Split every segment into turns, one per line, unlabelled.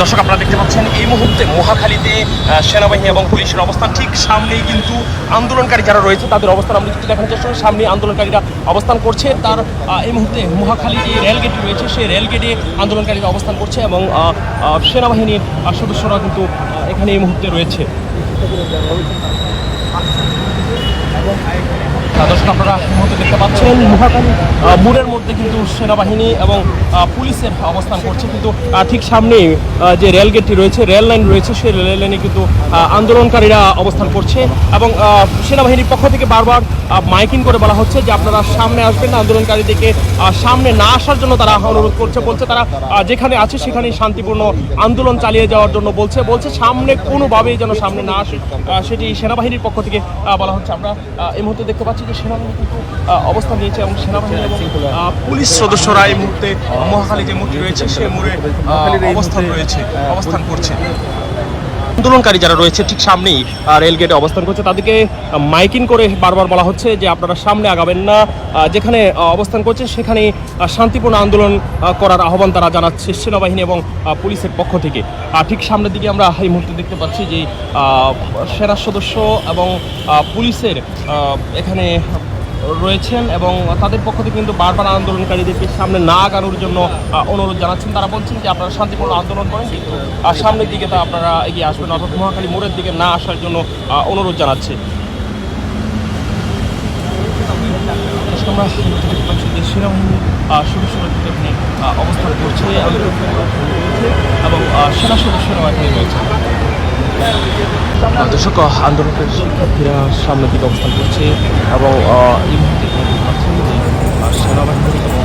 দর্শক আপনারা দেখতে পাচ্ছেন এই মুহূর্তে মহাখালীতে সেনাবাহিনী এবং পুলিশের অবস্থান। ঠিক সামনেই কিন্তু আন্দোলনকারী যারা রয়েছে, তাদের অবস্থান আমরা কিন্তু দেখানোর চেষ্টা করি। সামনে আন্দোলনকারীরা অবস্থান করছে। তার এই মুহূর্তে মহাখালী যে রেল গেট রয়েছে। সেই রেল গেটে আন্দোলনকারীরা অবস্থান করছে এবং সেনাবাহিনীর সদস্যরা কিন্তু এখানে এই মুহূর্তে রয়েছে। আপনারা মুহূর্তে দেখতে পাচ্ছেন আহ, মধ্যে কিন্তু সেনাবাহিনী এবং পুলিশের অবস্থান করছে। কিন্তু ঠিক সামনেই যে রেল গেটটি রয়েছে রেল লাইন রয়েছে সেই রেল লাইনে কিন্তু আন্দোলনকারীরা অবস্থান করছে এবং সেনাবাহিনীর পক্ষ থেকে বারবার মাইকিং করে বলা হচ্ছে যে আপনারা সামনে আসবেন আন্দোলনকারীদেরকে সামনে না আসার জন্য তারা অনুরোধ করছে বলছে তারা যেখানে আছে সেখানেই শান্তিপূর্ণ আন্দোলন চালিয়ে যাওয়ার জন্য বলছে বলছে সামনে কোনোভাবেই যেন সামনে না আসে সেটি সেনাবাহিনীর পক্ষ থেকে বলা হচ্ছে। আমরা এই মুহূর্তে দেখতে পাচ্ছি যে আহ, অবস্থান নিয়েছে এবং সেনাবাহিনী এবং পুলিশ সদস্যরা এই মুহূর্তে মহাখালী যে মূর্তি রয়েছে সে মোড়ে অবস্থান রয়েছে অবস্থান করছে। আন্দোলনকারী যারা রয়েছে ঠিক সামনেই আহ, রেল গেটে অবস্থান করছে। তাদেরকে মাইকিং করে বারবার বলা হচ্ছে যে আপনারা সামনে আগাবেন না যেখানে অবস্থান করছে সেখানে শান্তিপূর্ণ আন্দোলন করার আহ্বান তারা জানাচ্ছে সেনাবাহিনী এবং পুলিশের পক্ষ থেকে। আর ঠিক সামনের দিকে আমরা এই মুহূর্তে দেখতে পাচ্ছি যে সেনা সদস্য এবং পুলিশের এখানে রয়েছেন এবং তাদের পক্ষ থেকে কিন্তু বারবার আন্দোলনকারীদেরকে সামনে না আগানোর জন্য অনুরোধ জানাচ্ছেন। তারা বলছেন যে আপনারা শান্তিপূর্ণ আন্দোলন করেন, কিন্তু সামনের দিকে তা আপনারা এগিয়ে আসবেন অর্থাৎ মহাখালী মোড়ের দিকে না আসার জন্য অনুরোধ জানাচ্ছে। আমরা এখানে অবস্থান করছে এবং সেনা সদস্যরাও এখানে রয়েছে দর্শক আন্দোলনের শিক্ষার্থীরা সামনের দিকে অবস্থান করছে এবং এই মুহূর্তে সেনাবাহিনী এবং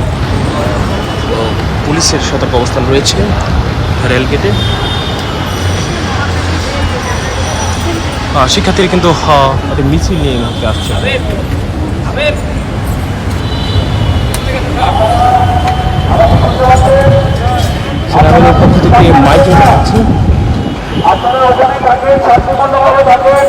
পুলিশের সতর্ক অবস্থান রয়েছে রেলগেটে। শিক্ষার্থীরা কিন্তু মিছিল নিয়ে মুহূর্তে আসছে। সেনাবাহিনীর পক্ষ থেকে মাইক
আপনারা ওখানে থাকবেন শান্তিপূর্ণভাবে থাকবেন।